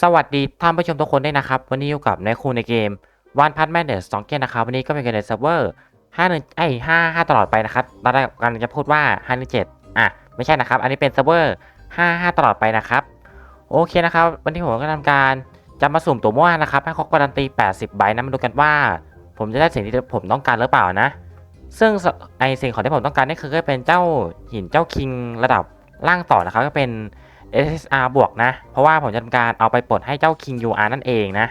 สวัสดีท่านผู้ชมทุกคนด้วยนะครับ วันนี้อยู่กับนายครูในเกมวันพัทแมนเดอร์สองเกนนะครับ วันนี้ก็เป็นเกมในเซิร์ฟเวอร์ห้าหนึ่งไอ้ห้าห้าตลอดไปนะครับตอนแรกกำลังจะพูดว่าห้าหนึ่งเจ็ดอะ ไม่ใช่นะครับ อันนี้เป็นเซิร์ฟเวอร์ห้าห้าตลอดไปนะครับ โอเคนะครับ วันนี้ผมก็ทำการจะมาสุ่มตัวม่วนะครับ ให้ครบการันตี80ใบนะมาดูกันว่า ผมจะได้สิ่งที่ผมต้องการหรือเปล่านะ ซึ่งไอสิ่งของที่ผมต้องการนี่คือก็เป็นเจ้าหินเจ้าคิงระดับล่างต่อนะครับ ก็เป็น SSR บวกนะ เพราะว่าผมจะทำการเอาไปปลดให้เจ้า King UR นั่นเองนะ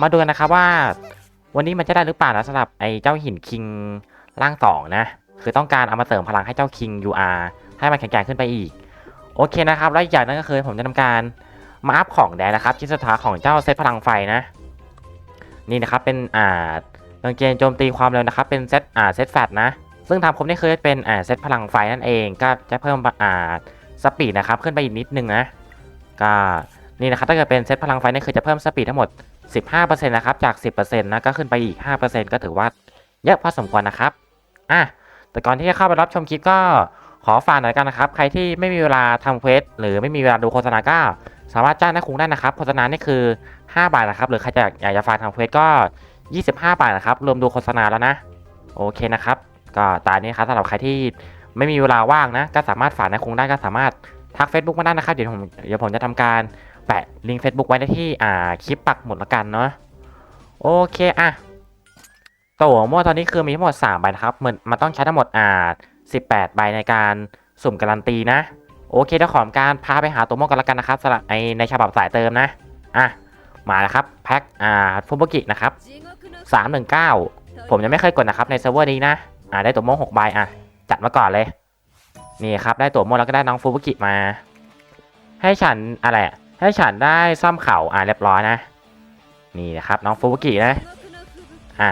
มาดูกันนะครับว่า วันนี้มันจะได้หรือเปล่านะสำหรับไอ้เจ้าหิน King ร่างสองนะ คือต้องการเอามาเสริมพลังให้เจ้า King UR ให้มันแข็งแกร่งขึ้นไปอีก โอเคนะครับ แล้วอีกอย่างนึงก็คือผมจะทำการมาอัพของแดนนะครับชิ้นสุดท้ายของเจ้าเซตพลังไฟนะ นี่นะครับเป็นอ่ากางเกงโจมตีความเร็วนะครับ เป็นเซตอ่าเซตแฟตนะ ซึ่งทำครบนี่คือเป็นอ่าเซตพลังไฟนั่นเอง ก็จะเพิ่มอ่า สปีดนะครับขึ้นไปอีกนิดนึงนะก็นี่นะครับถ้าเกิดเป็นเซตพลังไฟนี่คือจะเพิ่มสปีดทั้งหมด 15%นะครับจาก 10%นะก็ขึ้นไปอีก 5%ก็ถือว่าเยอะพอสมควรนะครับอะแต่ก่อนที่จะเข้าไปรับชมคลิปก็ขอฝากหน่อยกันนะครับ ใครที่ไม่มีเวลาทำเควสหรือไม่มีเวลาดูโฆษณาก็สามารถจ้างนักคุงได้นะครับโฆษณานี่คือ 5 บาทนะครับ หรือใครจะอยากจะฝากทำเควสก็ 25 บาทนะครับรวมดูโฆษณาแล้วนะ โอเคนะครับ ก็ตานี้ครับสำหรับใครที่ ไม่มีเวลาว่างนะ ก็สามารถฝากนคงได้ก็สามารถทัก Facebook มาได้นะครับ เดี๋ยวผมเดี๋ยวผมจะทำการแปะลิงก์ Facebook ไว้ในที่อ่าคลิปปักหมุดละกันเนาะโอเคอะตัวมั่วตอนนี้คือมีทั้งหมด3ใบนะครับเหมือนมันต้องใช้ทั้งหมดอ่า18 ใบในการสุ่มการันตีนะ โอเคเดี๋ยวขอการพาไปหาตัวมั่วกันละกันนะครับสำหรับไอในฉบับสายเติมนะอะมาแล้วครับแพ็คอ่าฟุบกินะครับ319 ผมยังไม่เคยกดนะครับในเซิร์ฟเวอร์นี้นะอ่าได้ตัวม่ว6ใบอะ จัดมาก่อนเลย นี่ครับได้ตัวโมดแล้วก็ได้น้องฟูบุกิมา ให้ฉันอะไรให้ฉันได้ซ่อมเข่าอ่าเรียบร้อยนะ นี่นะครับน้องฟูบุกินะอะ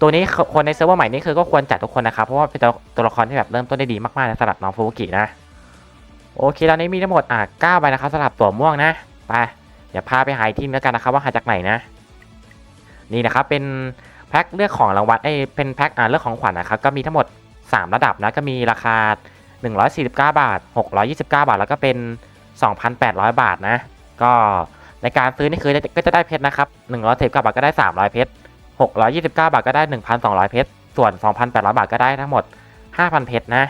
ตัวนี้คนในเซิร์ฟเวอร์ใหม่นี่คือก็ควรจัดทุกคนนะครับ เพราะว่าเป็นตัวตัวละครที่แบบเริ่มต้นได้ดีมากๆนะสำหรับน้องฟูบุกินะ โอเคตอนนี้มีทั้งหมดอะ9ใบนะครับสำหรับตัวม่วงนะไปเดี๋ยวพาไปหาอีกทีมแล้วกันนะครับว่าหาจากไหนนะ นี่นะครับเป็นแพ็คเลือกของรางวัลเอ้เป็นแพ็คอ่าเลือกของขวัญนะครับก็มีทั้งหมด 3 ระดับนะก็มีราคา 149 บาท 629 บาท แล้วก็เป็น 2,800 บาทนะ ก็ในการซื้อนี่คือก็จะได้เพชรนะครับ119บาทก็ได้ 300 เพชร629 บาทก็ได้ 1,200 เพชร ส่วน 2,800 บาทก็ได้ทั้งหมด 5,000 เพชรนะ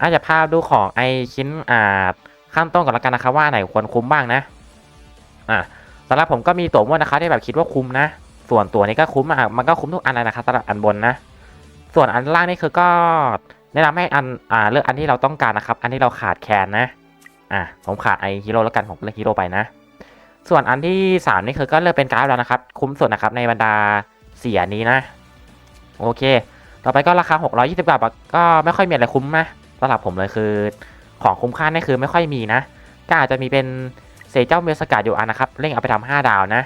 อาจจะพาดูของไอชิ้นอ่าข้ามต้นก่อนละกันนะครับว่าไหนควรคุ้มบ้างนะ อะสำหรับผมก็มีตัวม่วนนะครับที่แบบคิดว่าคุ้มนะ ส่วนตัวนี้ก็คุ้มอะมันก็คุ้มทุกอันเลยนะครับสำหรับอันบนนะ ส่วนอันล่างนี่คือก็แนะนำให้อันอ่าเลือกอันที่เราต้องการนะครับ อันที่เราขาดแคลนนะอะผมขาดไอฮีโร่แล้วกันผมเลือกฮีโร่ไปนะ ส่วนอันที่สามนี่คือก็เลือกเป็นการ์ดแล้วนะครับ คุ้มสุดนะครับในบรรดาเสียนี้นะ โอเค ต่อไปก็ราคา 620 บาทก็ไม่ค่อยมีอะไรคุ้มนะสำหรับผมเลยคือของคุ้มค่านี่คือไม่ค่อยมีนะ ก็อาจจะมีเป็นเซเจ้าเมลสกัดอยู่อันนะครับเร่งเอาไปทำ5ดาวนะ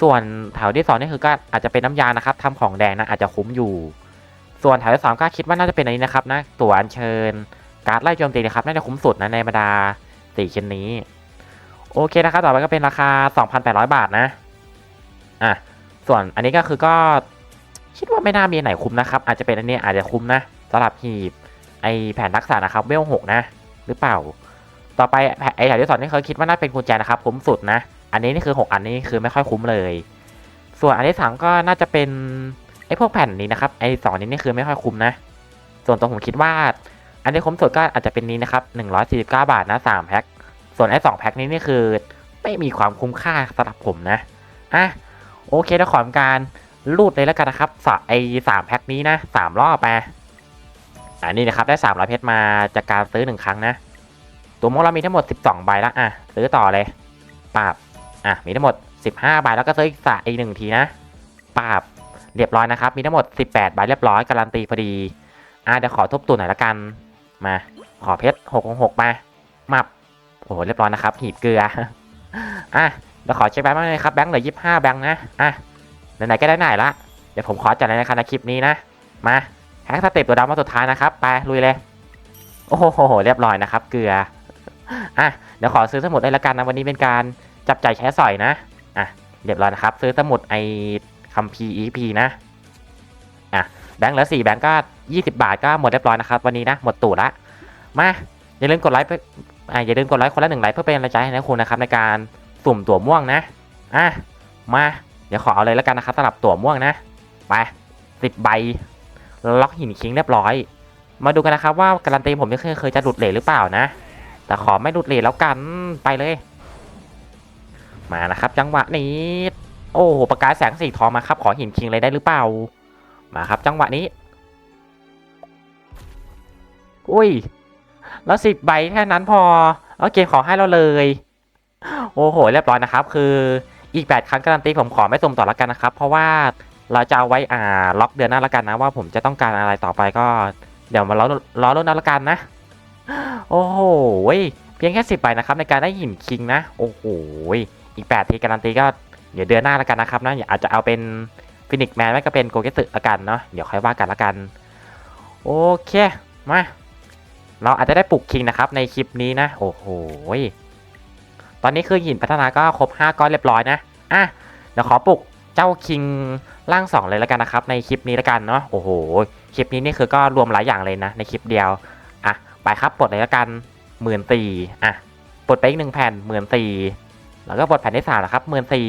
ส่วนแถวที่สองนี่คือก็อาจจะเป็นน้ำยานะครับทำของแดงนะอาจจะคุ้มอยู่ ส่วนแถวที่สามก็คิดว่าน่าจะเป็นอันนี้นะครับนะตัวอัญเชิญ การ์ดไล่โจมตีนะครับน่าจะคุ้มสุดนะในบรรดาสี่ชิ้นนี้ โอเคนะครับต่อไปก็เป็นราคา 2,800 บาทนะอะส่วนอันนี้ก็คือก็คิดว่าไม่น่ามีไหนคุ้มนะครับ อาจจะเป็นอันนี้อาจจะคุ้มนะสำหรับหีบไอแผ่นทักษะนะครับเวลหกนะ หรือเปล่า ต่อไปไอแถวที่สองนี่เคยคิดว่าน่าเป็นกุญแจนะครับคุ้มสุดนะ อันนี้นี่คือ 6 อันนี้คือไม่ค่อยคุ้มเลย ส่วนอันที่สามก็น่าจะเป็น พวกแผ่นนี้นะครับไอ้สองนี้นี่คือไม่ค่อยคุ้มนะ ส่วนตัวผมคิดว่า อันที่คุ้มสุดก็อาจจะเป็นนี้นะครับ149 บาทนะ3แพ็คส่วนไอ้สองแพ็คนี้นี่คือไม่มีความคุ้มค่าสำหรับผมนะอะโอเคแล้วขอการรูดเลยแล้วกันนะครับสไอ้สามแพ็คนี้นะสามรอบไปอันนี้นะครับได้300เพชรมาจากการซื้อหนึ่งครั้งนะ ตัวมงเรามีทั้งหมด12ใบแล้วอะซื้อต่อเลยปาบอะมีทั้งหมด15ใบแล้วก็ซื้ออีกสอีกหนึ่งทีนะปาบ เรียบร้อยนะครับ มีทั้งหมด 18 ใบเรียบร้อยการันตีพอดี อะเดี๋ยวขอทบตัวหน่อยละกัน มา ขอเพชร6ของ6มา มับ โอ้โห เรียบร้อยนะครับ หีบเกลือ อะเดี๋ยวขอเช็คแบงค์มาเลยครับ แบงค์เหลือ25 แบงค์นะ อะ ไหนๆ ก็ได้ไหนละ เดี๋ยวผมขอจัดเลยนะครับในคลิปนี้นะ มาแฮกสเต็ปตัวดำมาสุดท้ายนะครับ ไปลุยเลย โอ้โห เรียบร้อยนะครับ เกลือ อะ เดี๋ยวขอซื้อสมุดเลยละกันนะ วันนี้เป็นการจับใจายใช้สอยนะ อะ เรียบร้อยนะครับ ซื้อสมุดไอ คัมพีอีพีนะอะแบงค์เหลือสี่แบงค์ก็ยี่สิบาทก็หมดเรียบร้อยนะครับ วันนี้นะหมดตูดละมาอย่าลืมกดไลค์ไปอะอย่าลืมกดไลค์คนละหนึ่งไลค์เพื่อเป็นกำลังใจให้นะคุณนะครับในการสุ่มตั๋วม่วงนะอะมาเดี๋ยวขอเอาเลยแล้วกันนะครับสำหรับตั๋วม่วงนะไปสิบใบล็อกหินคิงเรียบร้อย มาดูกันนะครับว่าการันตีผมจะเคยเคยจะหลุดเลทหรือเปล่านะ แต่ขอไม่หลุดเลทแล้วกันไปเลย มานะครับ จังหวะนี้ โอ้โหประกายแสงสีทองมาครับ ขอหินคิงเลยได้หรือเปล่า มาครับ จังหวะนี้ อุ้ย แล้วสิบใบแค่นั้นพอแล้วเกมขอให้เราเลย โอ้โห เรียบร้อยนะครับ คืออีก 8 ครั้งการันตีผมขอไม่สุ่มต่อแล้วกันนะครับ เพราะว่าเราจะเอาไว้อ่าล็อกเดือนหน้าแล้วกันนะว่าผมจะต้องการอะไรต่อไปก็ เดี๋ยวมาล้อล้อรุ่นนั้นแล้วกันนะ โอ้โหเพียงแค่สิบใบนะครับในการได้หินคิงนะ โอ้โหอีก 8 ทีการันตีก็ เดี๋ยวเดือนหน้าแล้วกันนะครับนะอาจจะเอาเป็นฟินิกแมนไม่ก็เป็นโกเกสึละกันเนาะเดี๋ยวค่อยว่ากันละกัน โอเคมาเราอาจจะได้ปลุกคิงนะครับในคลิปนี้นะ โอ้โหตอนนี้คือหินพัฒนาก็ครบ 5 ก้อนเรียบร้อยนะอะเดี๋ยวขอปลุกเจ้าคิงร่าง 2 เลยแล้วกันนะครับ ในคลิปนี้แล้วกันเนาะโอ้โหคลิปนี้นี่คือก็รวมหลายอย่างเลยนะ ในคลิปเดียวอะไปครับปลดเลยแล้วกันหมื่นสี่อะปลดไปอีกหนึ่งแผ่นหมื่นสี่แล้วก็ปลดแผ่นที่สามนะครับหมื่นสี่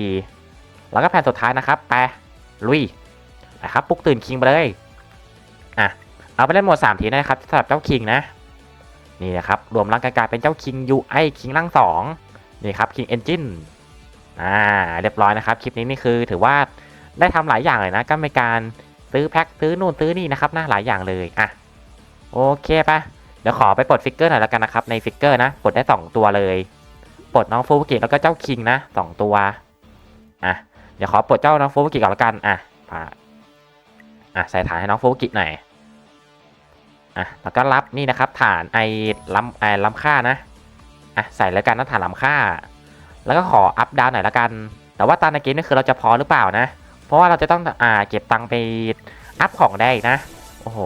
แล้วก็แผ่นสุดท้ายนะครับไปลุยนะครับปลุกตื่นคิงไปเลยอะเอาไปเล่นโหมดสามทีนะครับสำหรับเจ้าคิงนะนี่นะครับรวมร่างกายกลายเป็นเจ้าคิงยูไอคิงร่างสองนี่ครับ King Engine อ่าเรียบร้อยนะครับ คลิปนี้นี่คือถือว่าได้ทำหลายอย่างเลยนะ ก็มีการซื้อแพ็คซื้อนู่นซื้อนี่นะครับนะหลายอย่างเลยอะโอเคปะเดี๋ยวขอไปปลดฟิกเกอร์หน่อยแล้วกันนะครับในฟิกเกอร์นะปลดได้ 2 ตัวเลยปลดน้องฟูบุกิแล้วก็เจ้าคิงนะสองตัวอะ เดี๋ยวขอปลดเจ้าน้องฟูบุกิก่อนแล้วกัน อะผ่าอะใส่ฐานให้น้องฟูบุกิหน่อย อะ แล้วก็รับนี่นะครับ ฐานไอ้ล้ำไอ้ล้ำค่านะ อะ ใส่แล้วกันนะฐานล้ำค่า แล้วก็ขออัพดาวหน่อยละกัน แต่ว่าตามในเกมนี่คือเราจะพอหรือเปล่านะ เพราะว่าเราจะต้อง อ่า เก็บตังค์ไปอัพของได้นะ โอ้โห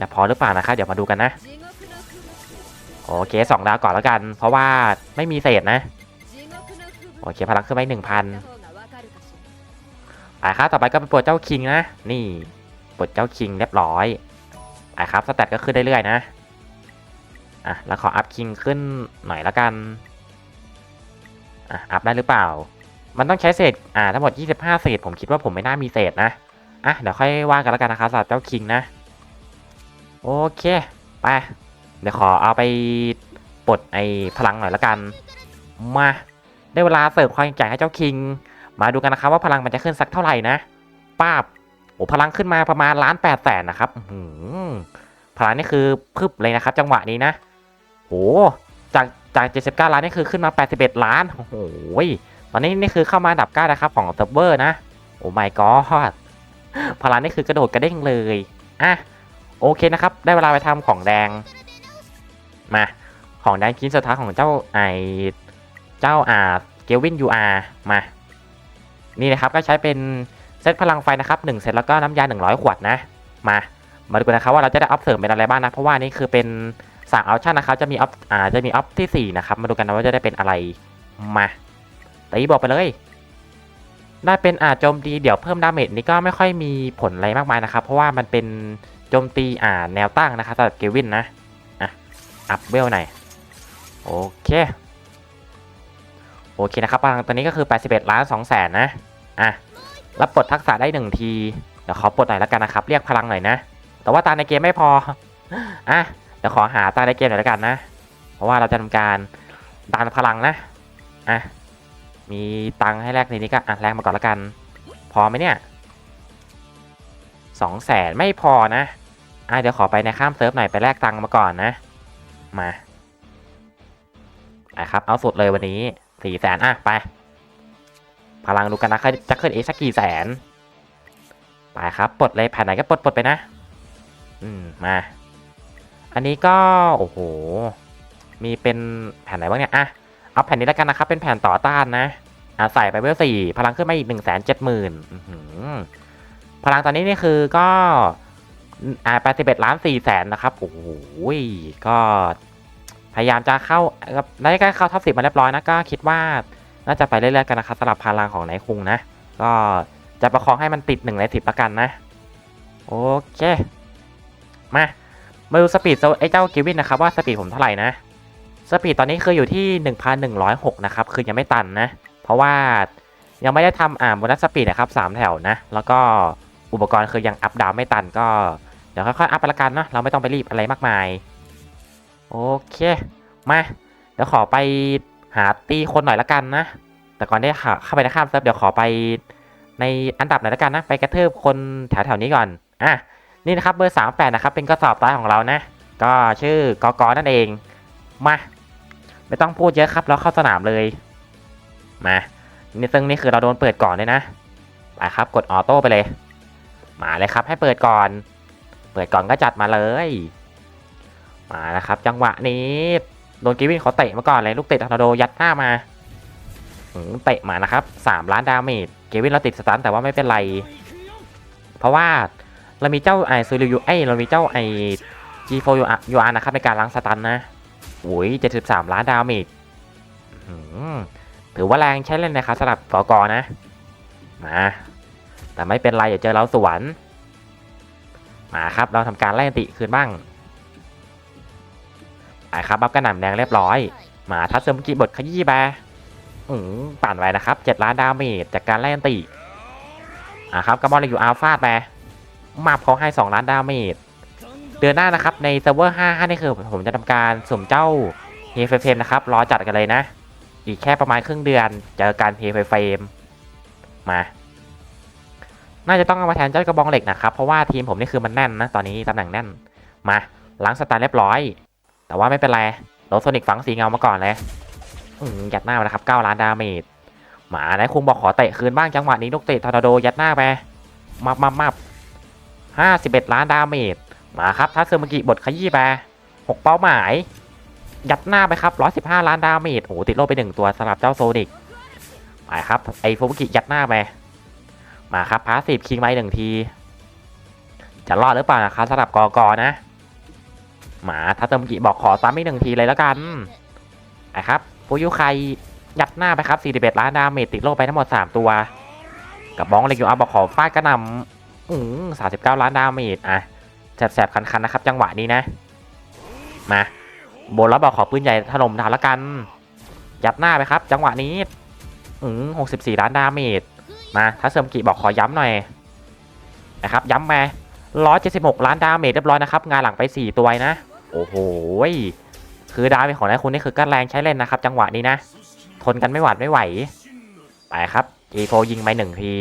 จะพอหรือเปล่านะครับ เดี๋ยวมาดูกันนะ โอเคสองดาวก่อนแล้วกัน เพราะว่าไม่มีเศษนะ โอเค พลังขึ้นไปหนึ่งพัน ไปครับต่อไปก็เป็นปลดเจ้าคิงนะ นี่ปลดเจ้าคิงเรียบร้อยไปครับสแตทก็ขึ้นได้เรื่อยๆนะอะแล้วขออัพคิงขึ้นหน่อยละกันอะอัพได้หรือเปล่า มันต้องใช้เศษอ่าทั้งหมด 25 เศษ ผมคิดว่าผมไม่น่ามีเศษนะอะเดี๋ยวค่อยว่ากันแล้วกันนะครับสำหรับเจ้าคิงนะโอเคไปเดี๋ยวขอเอาไปปลดไอ้พลังหน่อยละกัน มาได้เวลาเสิร์ฟความยิ่งใหญ่ให้เจ้าคิง มาดูกันนะครับว่าพลังมันจะขึ้นสักเท่าไหร่นะป้าบโอ้พลังขึ้นมาประมาณล้านแปดแสนนะครับหืพลังนี่คือพึบเลยนะครับ จังหวะนี้นะโหจากจาก 79 ล้านนี่คือขึ้นมา 81 ล้านโอ้โหตอนนี้นี่คือเข้ามาอันดับ9นะครับของเซิร์ฟเวอร์นะ โอ้ my god พลังนี่คือกระโดดกระเด้งเลยอะโอเคนะครับ ได้เวลาไปทำของแดง มา ของแดงชิ้นสุดท้ายของเจ้าไอเจ้าอาเกลวินยูอาร์มา นี่นะครับก็ใช้เป็นเซตพลังไฟนะครับ1เซตแล้วก็น้ำยา 100 ขวดนะ มา มาดูกันนะครับว่าเราจะได้อัพเสริมเป็นอะไรบ้างนะ เพราะว่านี่คือเป็นสามออปชั่นนะครับจะมีออปอ่าจะมีออปที่ 4 นะครับ มาดูกันนะว่าจะได้เป็นอะไรมาตีบอกไปเลย ได้เป็นอ่าโจมตีเดี๋ยวเพิ่มดาเมจนี่ก็ไม่ค่อยมีผลอะไรมากมายนะครับ เพราะว่ามันเป็นโจมตีอ่าแนวตั้งนะครับสำหรับเกวินนะอะอัพเวลหน่อยโอเค โอเคนะครับพลังตัวนี้ก็คือ 81 ล้าน2แสนนะ อะ รับปลดทักษะได้ 1 ที เดี๋ยวขอปลดหน่อยแล้วกันนะครับ เรียกพลังหน่อยนะ แต่ว่าตาในเกมไม่พอ อะ เดี๋ยวขอหาตังค์ในเกมหน่อยแล้วกันนะ เพราะว่าเราจะทำการดันพลังนะ อะ มีตังค์ให้แลกในนี้ก็อะแลกมาก่อนแล้วกัน พอไหมเนี่ยสองแสนไม่พอนะ อะเดี๋ยวขอไปในข้ามเซิร์ฟหน่อยไปแลกตังค์มาก่อนนะ มาอะครับ เอาสุดเลยวันนี้ สี่แสนอะ ไป พลังดูกันนะจะขึ้นอีกสักกี่แสน ไปครับปลดเลยแผ่นไหนก็ปลดปลดไปนะ อืม มา อันนี้ก็ โอ้โห มีเป็นแผ่นไหนบ้างเนี่ยอะเอาแผ่นนี้แล้วกันนะครับ เป็นแผ่นต่อต้านนะอะใส่ไปเวลสี่พลังขึ้นมาอีกหนึ่งแสนเจ็ดหมื่นพลังตอนนี้นี่คือก็อ่าแปดสิบเอ็ดล้านสี่แสนนะครับ โอ้โห ก็ พยายามจะเข้าได้กล้เข้าท็อปสิบมาเรียบร้อยนะก็คิดว่าน่าจะไปเรื่อยๆกันนะครับสำหรับพลังของไนคุงนะ ก็จะประคองให้มันติดหนึ่งในสิบละกันนะ โอเคมามาดูสปีดไอ้เจ้ากิวินนะครับว่าสปีดผมเท่าไหร่นะสปีดตอนนี้คืออยู่ที่ 1,106 นะครับ คือยังไม่ตันนะ เพราะว่ายังไม่ได้ทำอ่าโบนัสสปีดนะครับสามแถวนะ แล้วก็อุปกรณ์คือยังอัพดาวไม่ตันก็ เดี๋ยวค่อยๆอัพไปละกันเนาะเราไม่ต้องไปรีบอะไรมากมาย โอเค มา เดี๋ยวขอไปหาตีคนหน่อยละกันนะ แต่ก่อนที่จะเข้าไปในข้ามเซิร์ฟเดี๋ยวขอไปในอันดับหน่อยละกันนะ ไปกระเทืบคนแถวๆนี้ก่อน อะ นี่นะครับเบอร์38นะครับ เป็นกระสอบท้ายของเรานะ ก็ชื่อกอกอนั่นเอง มา ไม่ต้องพูดเยอะครับ เราเข้าสนามเลย มานี่ซึ่งนี่คือเราโดนเปิดก่อนเลยนะ ไปครับ กดออโต้ไปเลย มาเลยครับ ให้เปิดก่อน เปิดก่อนก็จัดมาเลย มานะครับ จังหวะนี้โดนกิวินเขาเตะมาก่อนเลยลูกเตะทอร์นาโดยัดหน้ามาเตะมานะครับ 3 ล้านดาเมจเกวินเราติดสตันแต่ว่าไม่เป็นไร เพราะว่าเรามีเจ้าไอซูริยูไอยเรามีเจ้าไอ G4 ยูอาร์นะครับในการล้างสตันนะโอ้ย73ล้านดาเมจถือว่าแรงใช้เล่นนะครับสำหรับกอกอนะ มา แต่ไม่เป็นไรเดี๋ยวเจอเราสวนมาครับ เราทำการไล่ติคืนบ้าง ไปครับบัฟกระหน่ำแดงเรียบร้อย มาทัศเซมุกิบทขยี้แบอืมปั่นไว้นะครับ7ล้านดาเมจจากการไล่อันติอ่าครับกระบอกเลยอยู่อัลฟาดแบมาบเขาให้2ล้านดาเมจเดือนหน้านะครับในเซิร์ฟเวอร์5 5นี่คือผมจะทำการสุ่มเจ้าเฮฟเฟมนะครับรอจัดกันเลยนะ อีกแค่ประมาณครึ่งเดือนเจอการเฮฟเฟมมา น่าจะต้องเอามาแทนเจ้ากระบองเหล็กนะครับ เพราะว่าทีมผมนี่คือมันแน่นนะ ตอนนี้ตำแหน่งแน่น มาล้างสตาร์เรียบร้อย แต่ว่าไม่เป็นไรโรโซนิกฝังสีเงามาก่อนเลยยัดหน้าไปนะครับ9ล้านดาเมจหมาไหนคุงบอกขอเตะคืนบ้างจังหวะนี้ลูกเตะทอร์นาโดยัดหน้าไปมับมับมับห้าสิบเอ็ดล้านดาเมจมาครับทัศเซอร์มกิบทขยี้ไปหกเป้าหมาย ยัดหน้าไปครับร้อยสิบห้าล้านดาเมจโอ้โหติดโลไปหนึ่งตัวสำหรับเจ้าโซนิกไปครับไอฟูบุกิยัดหน้าไปมาครับพาสีคิงไว้หนึ่งที จะรอดหรือเปล่านะครับสำหรับกอกอนะ หมาทัตเตอร์มกิบอกขอซ้ำอีกหนึ่งทีเลยแล้วกันไอ้ครับฟูยุไคยัดหน้าไปครับ41ล้านดาเมจติดโลกไปทั้งหมด 3 ตัว กับบ้องเลกิวอาบอกขอฟาดกระหนำอืม39ล้านดาเมจอะแสบๆคันๆนะครับจังหวะนี้นะ มาโบนแล้วบอกขอปืนใหญ่ถล่มทานละกัน ยัดหน้าไปครับ จังหวะนี้อืม64ล้านดาเมจมาถ้าเสริมกิบอกขอย้ำหน่อยนะครับย้ำมา176 ล้านดาเมจเรียบร้อยนะครับ งานหลังไป 4 ตัวนะ โอ้โหคือดาเมจของนายคุณนี่คือก็แรงใช้เล่นนะครับ จังหวะนี้นะ ทนกันไม่หวาดไม่ไหว ไปครับเอโฟยิงไปหนึ่งที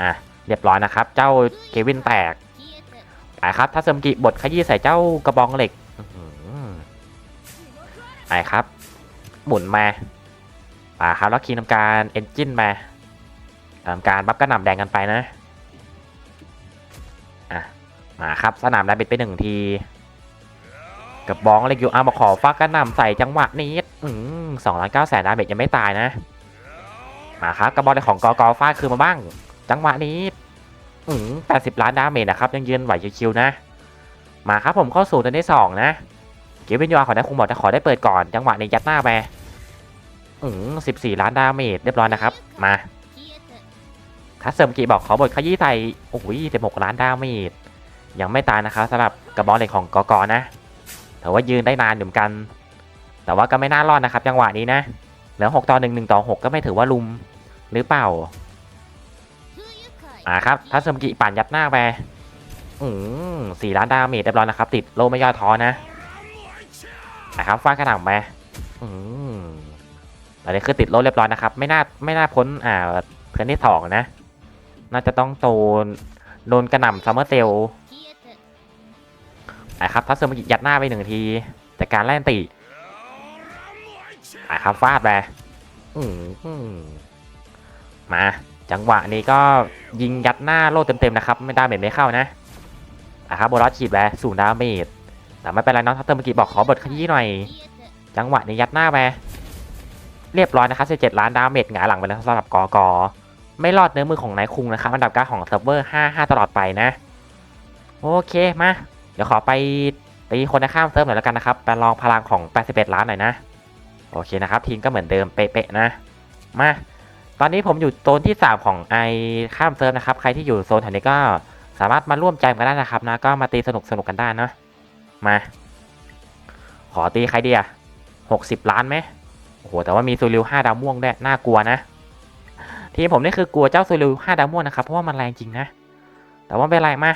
อะ เรียบร้อยนะครับ เจ้าเควินแตก ไปครับถ้าเสริมกิบทขยี้ใส่เจ้ากระบองเหล็กไปครับ หมุนมาไปครับแล้วคีย์ทำการเอนจินมาทำการบัฟกระหน่ำแดงกันไปนะ อะ มาครับสนามแลบิดไปหนึ่งที กับบองเล็กอยู่อามาขอฟักกระนำใส่จังหวะนี้อืมสองล้านเก้าแสนดาเมจยังไม่ตายนะ มาครับกระบอกในของกอกอฟาดคือมาบ้าง จังหวะนี้อืมแปดสิบล้านดาเมจนะครับ ยังยืนไหวชิวๆนะ มาครับผมเข้าสู่เดือนที่สองนะเกียวินยอขอได้คงบอกจะขอได้เปิดก่อน จังหวะนี้ยัดหน้าไปอืมสิบสี่ล้านดาเมจเรียบร้อยนะครับ มาถ้าเสริมกีบอกขอบทขยี้ใส่โอ้โหสิบหกล้านดาเมจยังไม่ตายนะครับสำหรับกระบอกเหล็กของกอกอนะ ถือว่ายืนได้นานอยู่เหมือนกัน แต่ว่าก็ไม่น่ารอดนะครับ จังหวะนี้นะเหลือหกต่อหนึ่งหนึ่งต่อหกก็ไม่ถือว่าลุมหรือเปล่าอ่าครับถ้าเสริมกีปั่นยัดหน้าไปอืมสี่ล้านดาเมจเรียบร้อยนะครับ ติดโลไม่ย่อท้อนะนะครับฟาดกระหน่ำไปอืมตอนนี้คือติดโลเรียบร้อยนะครับ ไม่น่าไม่น่าพ้นอ่าเพื่อนที่สองนะ น่าจะต้องโดนโดนกระหน่ำซัมเมอร์เซล นะครับทัศเซอร์มกิยัดหน้าไปหนึ่งทีจากการแล่นตินะครับฟาดไปอืมมา จังหวะนี้ก็ยิงยัดหน้าโลดเต็มๆนะครับ ไม่ได้เม็ดไม่เข้านะนะครับโบลอสฉีดไปสูงดาเมจแต่ไม่เป็นไรน้องทัศเซอร์มกิบอกขอบทขยี้หน่อย จังหวะนี้ยัดหน้าไปเรียบร้อยนะครับ17ล้านดาเมจหงายหลังไปแล้วสำหรับกอกอไม่รอดเนื้อมือของนายคุงนะครับอันดับการของเซิร์ฟเวอร์ 55 ตลอดไปนะ โอเคมา เดี๋ยวขอไปตีคนในข้ามเซิร์ฟหน่อยแล้วกันนะครับไปลองพลังของ 81 ล้านหน่อยนะ โอเคนะครับ ทีมก็เหมือนเดิมเป๊ะๆนะ มา ตอนนี้ผมอยู่โซนที่ 3 ของไอข้ามเซิร์ฟนะครับ ใครที่อยู่โซนแถวนี้ก็สามารถมาร่วมใจกันได้นะครับนะ ก็มาตีสนุกสนุกกันได้นะมา ขอตีใครดีอะหกสิบล้านไหมโอ้โห แต่ว่ามีซูริวห้าดาวม่วงด้วยน่ากลัวนะ ทีมผมนี่คือกลัวเจ้าซูริวห้าดาวม่วงนะครับ เพราะว่ามันแรงจริงนะ แต่ว่าไม่เป็นไรมา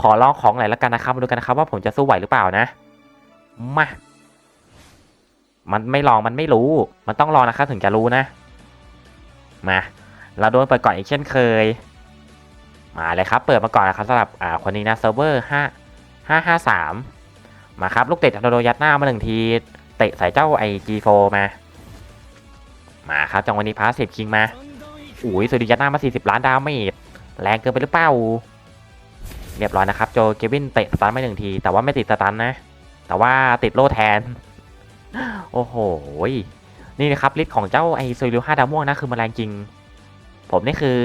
ขอลองของหน่อยละกันนะครับมาดูกันนะครับว่าผมจะสู้ไหวหรือเปล่านะมามันไม่ลองมันไม่รู้ มันต้องลองนะครับถึงจะรู้นะมาเราโดนเปิดก่อนอีกเช่นเคย มาเลยครับ เปิดมาก่อนนะครับสำหรับอ่าคนนี้นะเซิร์ฟเวอร์ห้าห้าห้าสามมาครับลูกเตะโดโดยัดหน้ามาหนึ่งทีเตะใส่เจ้าไอจีโฟมา มาครับจังวะนี้พาสิบคิงมาอุ้ยสุดยัดหน้ามา 40 ล้านดาวไม่แรงเกินไปหรือเปล่า เรียบร้อยนะครับ โจเกวินเตะสตันมาหนึ่งที แต่ว่าไม่ติดสตันนะ แต่ว่าติดโล่แทน โอ้โห นี่นะครับลิสต์ของเจ้าไอซูริวห้าดาวม่วงนะคือมันแรงจริง ผมนี่คือ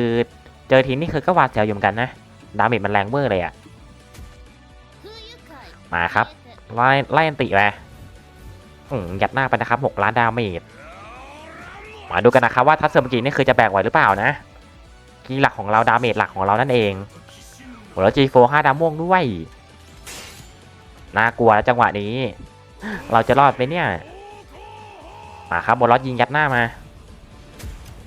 เจอทีนี่คือก็หวาดเสียวอยู่เหมือนกันนะ ดาเมจมันแรงเวอร์เลยอะมาครับ ไล่ไล่อันติไปยัดหน้าไปนะครับหกล้านดาเมจมาดูกันนะครับว่าทัศเซอร์เมกี้นี่คือจะแบกไหวหรือเปล่านะกีหลักของเราดาเมจหลักของเรานั่นเอง โหแล้ว G4 5ดาวม่วงด้วย น่ากลัวนะจังหวะนี้ เราจะรอดไหมเนี่ย มาครับบอลลอสยิงยัดหน้ามา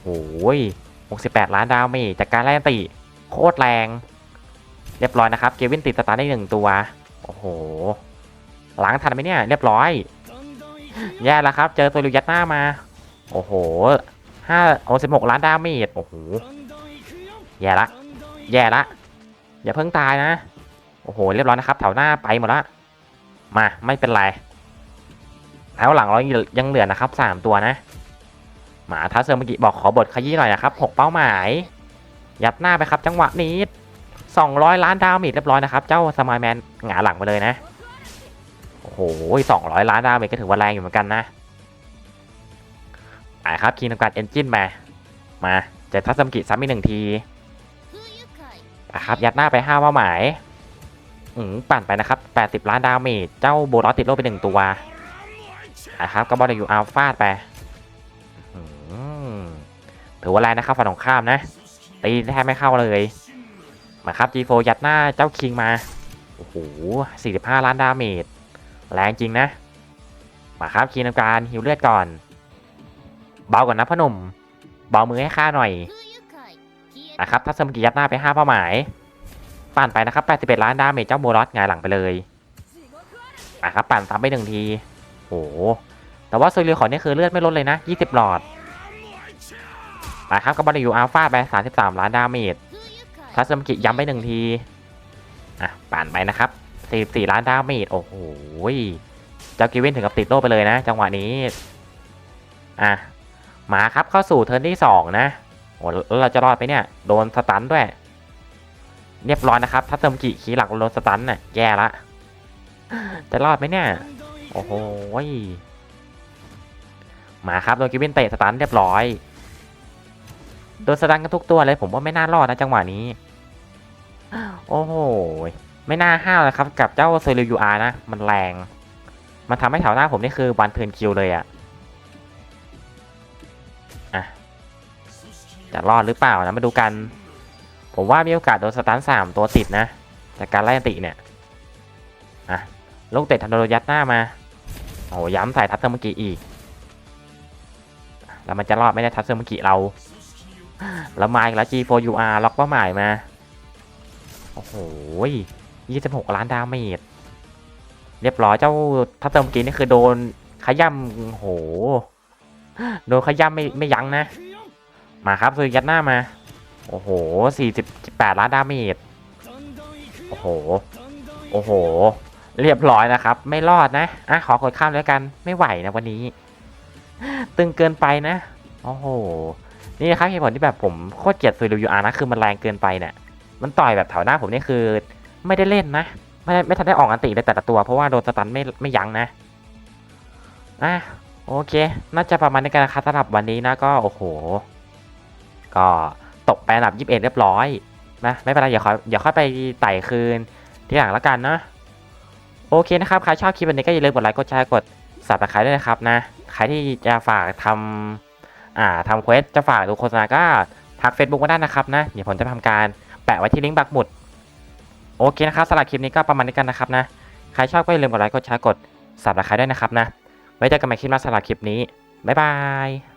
โอ้ย68 ล้านดาวเมจจากการไล่อันติโคตรแรง เรียบร้อยนะครับเกวินติดสตาร์ได้หนึ่งตัว โอ้โหล้างทันไหมเนี่ย เรียบร้อย แย่แล้วครับ เจอตัวลูยัดหน้ามา โอ้โหห้าโอ้สิบหกล้านดาเมจ โอ้โห แย่ละ แย่ละ อย่าเพิ่งตายนะ โอ้โห เรียบร้อยนะครับ แถวหน้าไปหมดละ มาไม่เป็นไร แถวหลังเรายังเหลือนะครับสามตัวนะ หมาทัสเซอร์เมื่อกี้บอกขอบทขยี้หน่อยนะครับหกเป้าหมาย ยัดหน้าไปครับจังหวะนี้200ล้านดาวเมจเรียบร้อยนะครับ เจ้าสมายแมนหงาหลังไปเลยนะ โอ้โห200ล้านดาวเมจก็ถือว่าแรงอยู่เหมือนกันนะอ่าครับคีย์ทำการเอนจินมา มาจะทัศมกิซ้ำอีกหนึ่งที นะครับยัดหน้าไป5เป้าหมายอืมปั่นไปนะครับ80ล้านดาเมจเจ้าโบลอสติดโลไปหนึ่งตัวนะครับก็บอลอยู่อัลฟาดไปถือว่าแรงนะครับฝั่งตรงข้ามนะ ตีแทบไม่เข้าเลย มาครับ G4 ยัดหน้าเจ้าคิงมา โอ้โห 45 ล้านดาเมจ แรงจริงนะ มาครับคีนำการฮิวเลือดก่อน เบาก่อนนะพ่อหนุ่ม เบามือให้ข้าหน่อย นะครับถ้าสมกิยัดหน้าไป5เป้าหมายปั่นไปนะครับ81ล้านดาเมจเจ้าโบลอสหงายหลังไปเลยนะครับปั่นซ้ำไปหนึ่งทีโอ้แต่ว่าโซลิขอนี่คือเลือดไม่ลดเลยนะ 20 หลอดนะครับกับบอลอยู่อัลฟาไป33 ล้านดาเมจทัศมกิย้ำไปหนึ่งทีอะปั่นไปนะครับ44ล้านดาเมจโอ้โหเจ้ากิเวนถึงกับติดโลกไปเลยนะ จังหวะนี้อะมาครับเข้าสู่เทิร์นที่ 2 นะ โอ้แล้วเราจะรอดไปเนี่ย โดนสตันด้วย เรียบร้อยนะครับทัศมกิขี่หลักโดนสตันน่ะแย่ละ จะรอดไหมเนี่ย โอ้โหมาครับโดนกิวินเตะสตันเรียบร้อย โดนสตันกันทุกตัวเลย ผมว่าไม่น่ารอดนะจังหวะนี้ โอ้โห ไม่น่าห้าวนะครับ กับเจ้าเซริยูอาร์นะ มันแรง มันทำให้แถวหน้าผมนี่คือวันเทิร์นคิวเลยอะ่ะ จะรอดหรือเปล่านะมาดูกัน ผมว่ามีโอกาสโดนสตันสามตัวติดนะ จากการไล่อันติเนี่ยอะลูกเตะทันโดยัดหน้ามาโอ้ย้ำใส่ทัศเซอร์เมื่อกี้อีก แล้วมันจะรอดไม่ได้ทัศเซอร์เมื่อกี้เรา แล้วมาอีกแล้ว G4UR ล็อกเป้าหมายมา โอ้โห26ล้านดาเมจเรียบร้อยเจ้าทัศเตอร์เมื่อกี้นี่คือโดนขย่ำโอ้โห โดนขย่ำไม่ไม่ยั้งนะ มาครับซื้อยัดหน้ามา โอ้โห48ล้านดาเมจโอ้โห โอ้โห เรียบร้อยนะครับ ไม่รอดนะ อะ ขอกดข้ามแล้วกัน ไม่ไหวนะวันนี้ ตึงเกินไปนะ โอ้โห นี่นะครับเหตุผลที่แบบผมโคตรเกลียดซูริวยูอาร์นะ คือมันแรงเกินไปเนี่ย มันต่อยแบบแถวหน้าผมนี่คือ ไม่ได้เล่นนะ ไม่ไม่ทันได้ออกอันติเลยแต่ละตัว เพราะว่าโดนสตันไม่ไม่ยั้งนะ อะ โอเค น่าจะประมาณนี้กันนะครับสำหรับวันนี้นะ ก็ โอ้โห ก็ตกไปอันดับ 21 เรียบร้อยนะไม่เป็นไรเดี๋ยวค่อยเดี๋ยวค่อยไปไต่คืนที่หลังแล้วกันนะโอเคนะครับ ใครชอบคลิปวันนี้ก็อย่าลืมกดไลค์กดแชร์กดสับตะไคร้ด้วยนะครับนะ ใครที่จะฝากทำอ่าทำเควสจะฝากดูโฆษณาก็ทัก Facebook มาได้นะครับนะเดี๋ยวผมจะทำการแปะไว้ที่ลิงก์บักหมุด โอเคนะครับสำหรับคลิปนี้ก็ประมาณนี้กันนะครับนะ ใครชอบก็อย่าลืมกดไลค์กดแชร์กดสับตะไคร้ด้วยนะครับนะ ไว้เจอกันใหม่คลิปหน้าสำหรับคลิปนี้บ๊ายบาย